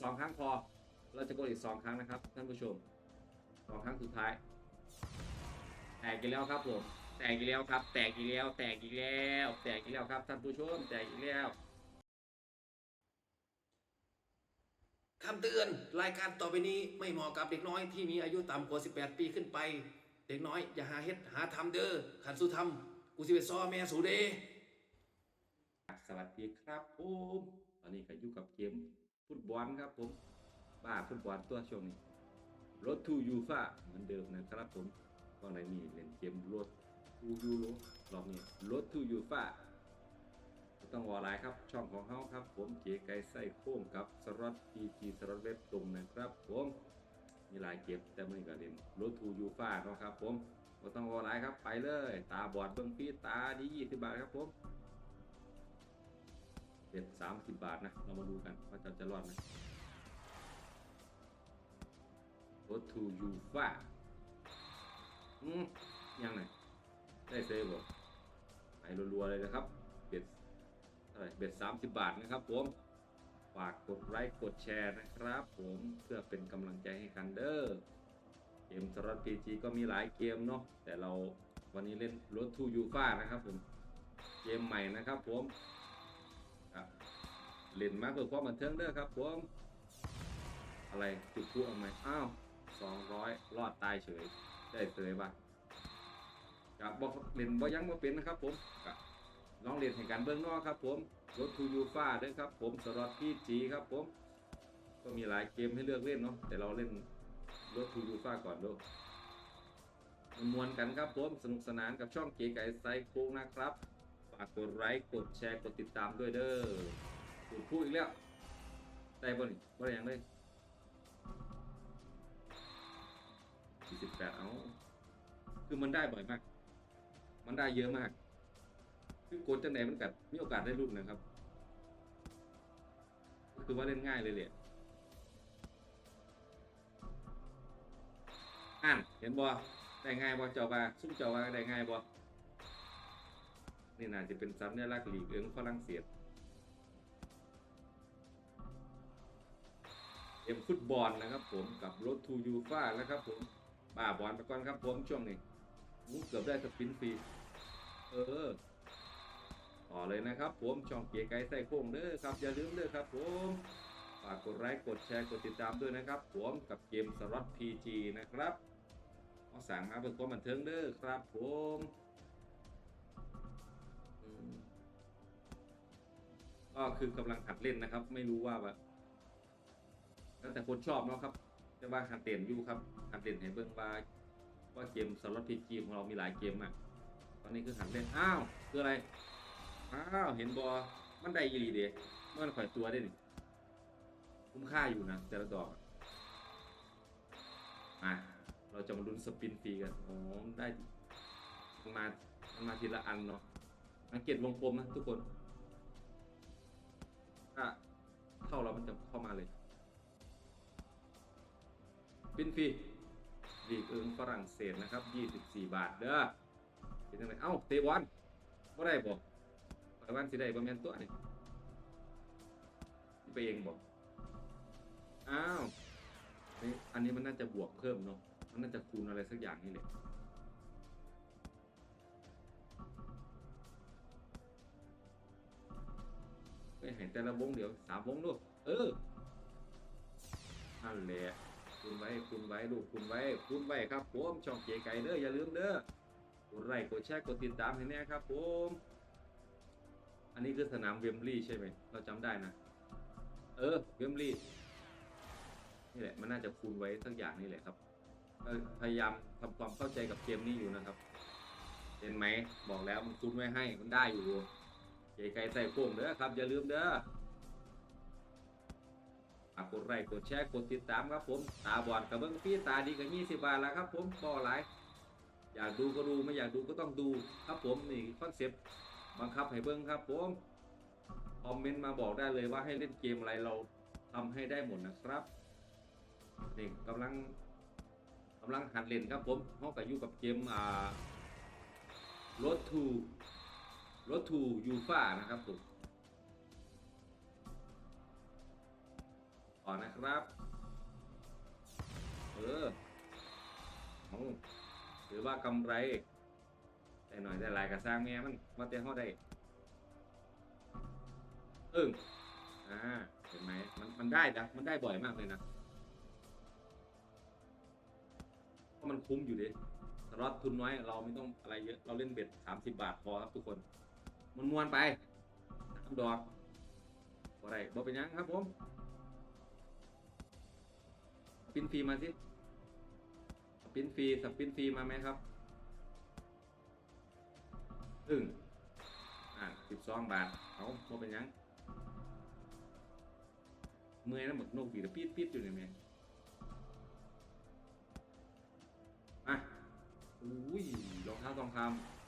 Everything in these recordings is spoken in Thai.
สองครั้งพอ เราจะกดอีกสองครั้งนะครับท่านผู้ชมสองครั้งสุดท้าย แตกอีกแล้วครับผม แตกอีกแล้วครับ แตกอีกแล้ว แตกอีกแล้ว แตกอีกแล้วครับท่านผู้ชม แตกอีกแล้วคำเตือนรายการต่อไปนี้ไม่เหมาะกับเด็กน้อยที่มีอายุต่ำกว่า 18 ปีขึ้นไป เด็กน้อยอย่าหาเฮ็ดหาทำเด้อขันสุธรรมกูสิไปซ้อแม่สูเดสวัสดีครับผมตอนนี้ก็อยู่กับเกม ฟุตบอลครับผมบ้าฟุตบอลตัวช่วงนี้รถทูยูฟ่าเหมือนเดิมนะครับผมก็ในนี้เล่นเกมรถทูยูโรรอบนี้รถทูยูฟ่าต้องวอลไลน์ครับช่องของเขาครับ ผมเจไก่ไส้โค้งกับสล็อตพีจีสล็อตเว็บตรงนะครับ ผมมีหลายเกมแต่มื่อนี้ก็เล่นรถทูยูฟ่าเนาะครับ ผมก็ต้องวอลไลน์ครับไปเลย ตาบอดเบิ้องฟีตาดียี่สิบบาทครับผม เด็ดสามสิบบาทนะ เรามาดูกันว่าจะจะรอดไหมรถทูยูฟ่าอืมยังไงได้เซฟบ่ไปรัวๆเลยนะครับ เบ็ดเท่าไหร่เบ็ดสามสิบบาทนะครับผมฝากกดไลค์กดแชร์นะครับ ผมเพื่อเป็นกำลังใจให้กันเด้อเกมสล็อตพีจีก็มีหลายเกมเนาะแต่เราวันนี้เล่นรถทูยูฟ่านะครับผมเกมใหม่นะครับผม เล่นมาเพื่อความบันเทิงเด้อครับผมอะไรจุดพลุเอาไหมอ้าวสองร้อยรอดตายเฉย ได้เสยป่ะกับบอกเล่นบ่ยังบ่เป็นนะครับผมกับลองเล่นให้กันเบื้องนอกครับ ผมรถทูยูฟ่าด้วยครับ ผมสล็อตพีจีครับผม ก็มีหลายเกมให้เลือกเล่นเนาะแต่เราเล่นรถทูยูฟ่าก่อนดูมวนกันครับผมสนุกสนานกับช่องเก๋ไก่ไซโค้งนะครับฝากกดไลค์กดแชร์กดติดตามด้วยเด้อ ถูกพูอีกแล้วได้บ่นี่บ่ได้หยังเลย48เอาคือมันได้บ่อยมาก มันได้เยอะมาก คือกดจังไหนมันกัดมีโอกาสได้รุ่นนะครับ คือว่าเล่นง่ายเลยเลยอ่านเห็นบ่ได้ง่ายบ่เจ้าว่าซุ่มเจ้าว่าได้ง่ายบ่นี่น่าจะเป็นสัญลักษณ์ลีกเอิงฝรั่งเศส เกมฟุตบอลนะครับ ผมกับรถทูยูฟ่าแล้วครับ ผมบ้าบอลไปก่อนครับผมช่วงนี้มูเกือบได้สปินฟรีเออต่อเลยนะครับ ผมช่องเกียร์ไกด์ใส่โค้งเด้อครับอย่าลืมเด้อครับผมฝากกดไลค์กดแชร์กดติดตามด้วยนะครับ ผมกับเกมสล็อต PG นะครับเอาสั่งมาเพื่อความบันเทิงเด้อครับ ผมอืมก็คือกำลังหัดเล่นนะครับ ไม่รู้ว่าแบบ แล้วแต่คนชอบเนาะครับแต่ว่าหัดเล่นอยู่ครับหัดเล่นให้เบิ่งว่าว่าเกมสล็อตพีจีของเรามีหลายเกมอะตอนนี้คือหัดเล่นอ้าวคืออะไรอ้าวเห็นบอมันได้ยีรีเดมันข่อยตัวได้หนี่คุ้มค่าอยู่นะแต่ละดอกอะเราจะมาลุ้นสปินฟรีกันโอ๋อได้มันมามันมาทีละอันเนาะสังเกตวงกลมนะทุกคนถ้าเข้าเรามันจะเข้ามาเลย ปินฟรีดีกเอิงฝรั่งเศสนะครับ 24 บาทเด้อเป็นยังไงเอ้าเตะบอลบ่ได้บอกไปวันสิได้บ่แม่นตัวนี่ไปเองบอกอ้าวนี่อันนี้มันน่าจะบวกเพิ่มเนาะมันน่าจะคูณอะไรสักอย่างนี่แหละไปเห็นแต่ละวงเดี๋ยวสามวงดูเออนั่นแหละ คุณไว้คุณไว้ดูคุณไว้คุณไว้ครับผมช่องเก๋ไก่เด้ออย่าลืมเด้อกดไลค์กดแชร์กดติดตามให้แน่ครับผมอันนี้คือสนามเวมบลีย์ใช่ไหมเราจำได้นะ เออเวมบลีย์นี่แหละมันน่าจะคูณไว้สักอย่างนี่แหละครับพยายามทำความเข้าใจกับเกมนี้อยู่นะครับเห็นไหมบอกแล้วมันคูณไว้ให้มันได้อยู่เก๋ไก่ใส่โค้งเด้อครับอย่าลืมเด้อ ฝากกดไลค์กดแชร์กดติดตามครับผม ตาบอดกับเบิ้งพี่ตาดีกับยี่สิบบาทแล้วครับผมบ่หลายอยากดูก็ดูไม่อยากดูก็ต้องดูครับผมนี่คอนเซ็ปต์บังคับให้เบิ้งครับผมคอมเมนต์มาบอกได้เลยว่าให้เล่นเกมอะไรเราทำให้ได้หมดนะครับนี่กำลังกำลังหัดเล่นครับผมห้องกับอยู่กับเกมอ่ารถทูรถทูยูฟ่านะครับผม ต่อนะครับ เออเอาถือว่ากำไรแต่หน่อยแต่หลายกระสร้างแม่มันมาเตี้ยเขาได้อึ้งอ่าเห็นไหมมันมันได้นะมันได้บ่อยมากเลยนะเพราะมันคุ้มอยู่ดิสล็อตทุนน้อย เราไม่ต้องอะไรเยอะ เราเล่นเบ็ดสามสิบบาทพอครับทุกคนมันมวนไปสามดอกบ่ได้บ่เป็นยังครับผม ปินฟรีมาสิสปินฟรีสปินฟรีมาไหมครับอึ้งอ่าสิบสองบาทเอาบ่เป็นยังเมื่อยนะหมดนกปีกปี๊ดปี๊ดอยู่เนี่ยแม่อะอุ้ยรองเท้าทองค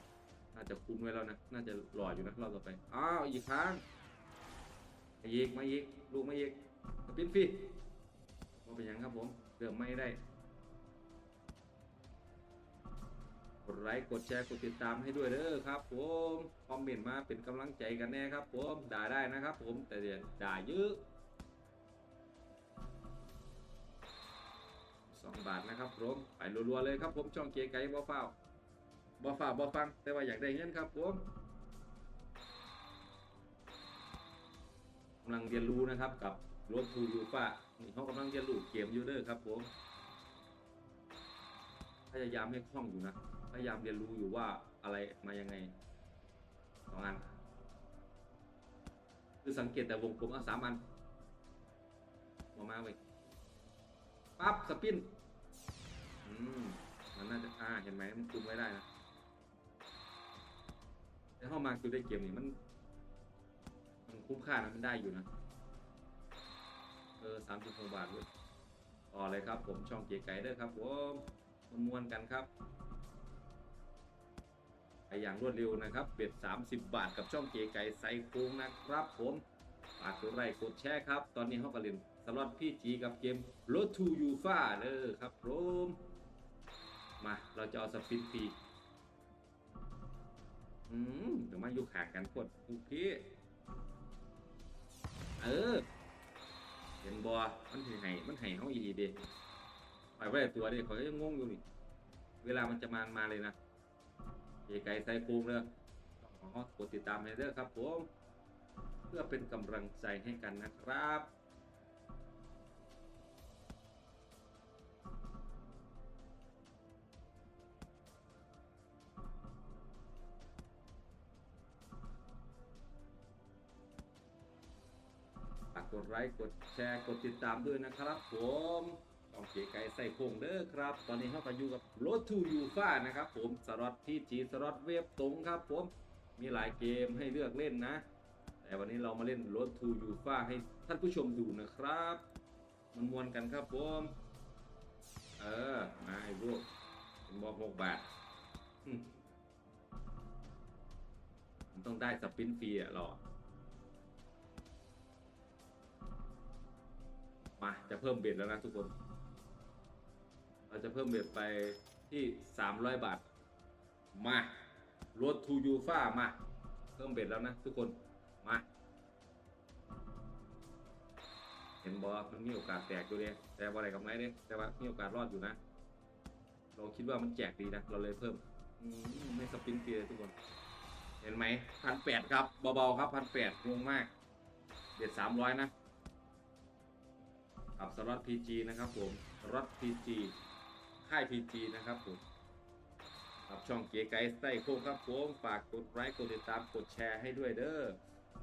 ำน่าจะคุ้นไว้แล้วนะ น่าจะหล่ออยู่นะเราต่อไป อ้าว อีกครั้งมาอีก มาอีก ลูกมาอีกสปินฟรี ว่าเป็นยังครับผมเริ่มไม่ได้ กดไลค์กดแชร์กดติดตามให้ด้วยเด้อครับ ผมคอมเมนต์มาเป็นกำลังใจกันแน่ครับ ผมด่าได้นะครับ ผมแต่เดี๋ยวด่าเยอะสองบาทนะครับผมไปรัวๆเลยครับผมช่องเกียร์ไก่บ่ฟ้าบ่ฟ้าบ่ฟัง แต่ว่าอยากได้เงินครับผมกำลังเรียนรู้นะครับกับรถทูยูฟ่า นี่เขากำลังเรียนรู้เกมอยู่เด้อครับผมพยายามให้คล่องอยู่นะ พยายามเรียนรู้อยู่ว่าอะไรมายังไงสองอัน คือสังเกตแต่วงกลมเอาสามอันมามาไว้ปั๊บสปิน อืม มันน่าจะอ่าเห็นไหมมันคุมไว้ได้นะแต่เข้ามาคือได้เกมนี้มัน มันคุ้มค่านะมันได้อยู่นะ ออสามสิบหกบาทเลยต่อเลยครับผมช่องเก๋ไก่เด้อครับผมมันมวนกันครับไปอย่างรวดเร็วนะครับเบ็ด30 บาทกับช่องเก๋ไก่ไซโค้งนะครับผมฝากกดไลค์กดแชร์ครับ ตอนนี้เขาก็เล่นสล็อตพี่จีกับเกม Road to UFA เด้อครับผมมาเราจะเอาสปินฟรีอืมเดี๋ยวมาอยู่ขางกันกดโอเคเออ ห็นบอมันถือไห้มันให้เขาอีดีเด้ไปไว้ตัวเด้เขาก็ยังงงอยู่นี่ เวลามันจะมามาเลยนะเอไก่ไซโคงเด้อต้องขอกดติดตามให้เด้อครับผม เพื่อเป็นกำลังใจให้กันนะครับ ดไลค์กดแชร์กดติดตามด้วยนะครับผมต้องเก๋ไก่ใส่โคงเด้อครับ ตอนนี้เข้าก็อยู่กับ Road to UFA นะครับผมสล็อตที่จีสล็อตเวฟตรงครับผมมีหลายเกมให้เลือกเล่นนะ แต่วันนี้เรามาเล่น Road to UFA ให้ท่านผู้ชมดูนะครับ มันมวนกันครับผมเออมาไอ้พวกเป็นบอกหกบาทมันต้องได้สปินฟรีอะหรอ มาจะเพิ่มเบ็ดแล้วนะทุกคน เราจะเพิ่มเบ็ดไปที่ 300 บาท มารถทูยูฟ่ามา เพิ่มเบ็ดแล้วนะทุกคน มา เห็นบอมันมีโอกาสแตกอยู่เลยแต่ว่าอะไรกับไรเนี่ยแต่ว่ามีโอกาสรอดอยู่นะ เราคิดว่ามันแจกดีนะ เราเลยเพิ่มมไม่สปินเตียทุกคน เห็นไหมพันแปดครับเบาๆครับพันแปดงงมาก เบ็ดสามร้อยนะ กับสล็อต PG นะครับผมสล็อต PG ค่าย PG นะครับผมกับช่องเก๋ไก่ไส้โค้งครับผมฝากกดไลค์กดติดตามกดแชร์ให้ด้วยเด้อ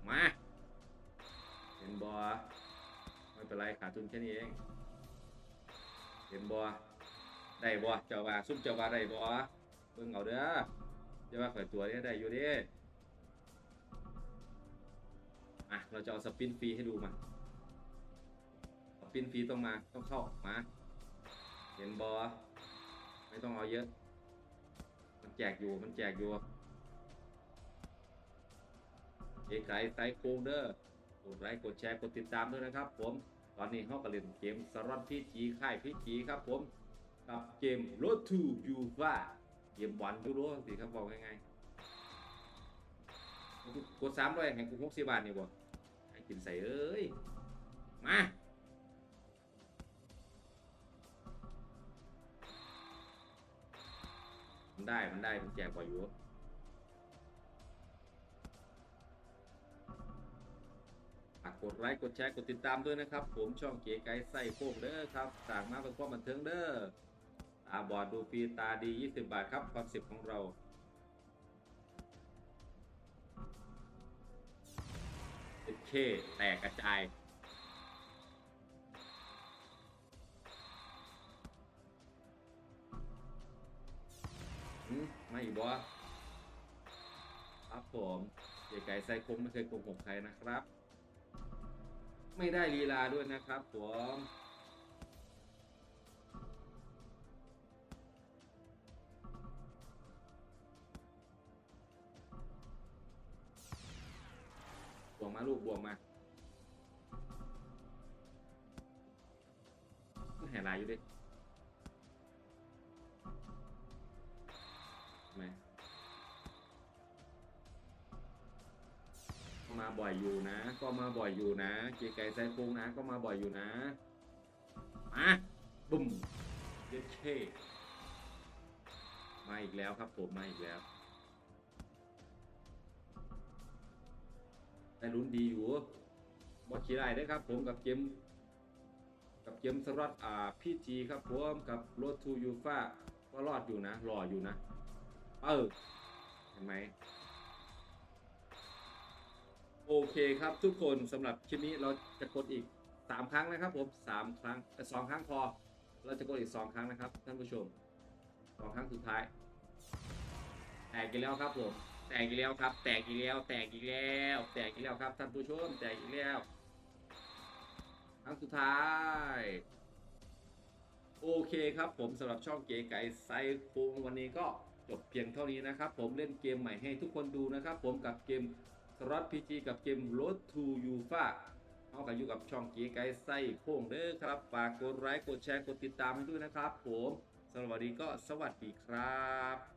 มาเห็นบอไม่เป็นไรขาดทุนแค่นี้เองเห็นบอได้บอเจ้าว่าซุ่มเจ้าว่าได้บอเบิ่งเอาเด้อเจ้าว่าข่อยตัวนี้ได้อยู่ด้อะเราจะเอาสปินฟรีให้ดูมา ปินฟรีต้องมาต้องเข้ามา เห็นบอไม่ต้องเอาเยอะ มันแจกอยู่มันแจกอยู่เอไก่ไซโคเดอร์กดไลค์กดแชร์กดติดตามด้วยนะครับ ผมตอนนี้เขาก็เล่นเกมสล็อตพี่จีค่ายพี่จีครับผมกับเกม Road to UFA เกมบอลยูโรสิครับบอกง่ายๆกดสามด้วยแห่งกูหกสิบบาทนี่บ่ให้กินใส่เอ้ย มา มันได้มันได้มันแจกกว่าอยู่ฝากกดไลค์กดแชร์กดติดตามด้วยนะครับ ผมช่องเก๋ไก่ใส่โค้งเด้อครับสั่งมาเป็นความบันเทิงเด้อตาบอดดูฟรีตาดี 20 บาทครับคอนเซ็ปต์ของเราโอเคแตกกระจาย มไม่อีกบ่ครับผมเก๋ไก่ไซคมไม่เคยโกหกใครนะครับ ไม่ได้ลีลาด้วยนะครับผมบวกมาลูกบวกมาต้องแห่ลายอยู่ดิ บ่อยอยู่นะ ก็มาบ่อยอยู่นะ เกียร์ไก่ไซโคงนะ ก็มาบ่อยอยู่นะมาบุ้มเย็ดเชมาอีกแล้วครับผมมาอีกแล้วได้ลุ้นดีอยู่บอสขี้ไรได้ครับ ผมกับเกมกับเกมสล็อตอ่าพีจีครับผมกับโรดทูยูฟ่าก็รอดอยู่นะรออยู่นะ เออเห็นไหม โอเคครับทุกคนสำหรับคลิปนี้เราจะกดอีก 3 ครั้งนะครับผม3ครั้งเอ่สองครั้งพอ เราจะกดอีก 2 ครั้งนะครับท่านผู้ชมสองครั้งสุดท้าย แตกอีกแล้วครับผมแตกอีกแล้วครับ แตกอีกแล้ว แตกอีกแล้ว แตกอีกแล้วครับท่านผู้ชม แตกอีกแล้ว ครั้งสุดท้าย โอเคครับผมสำหรับช่องเก๋ไก่ไซโคงวันนี้ก็จบเพียงเท่านี้นะครับ ผมเล่นเกมใหม่ให้ทุกคนดูนะครับ ผมกับเกม สล็อตพีจีกับเกมรถทูยูฟ่าเอากันอยู่กับช่องเก๋ไก่ไส้โค้งเด้อครับฝากกดไลค์กดแชร์กดติดตามให้ด้วยนะครับ ผมสำหรับวันนี้ก็สวัสดีครับ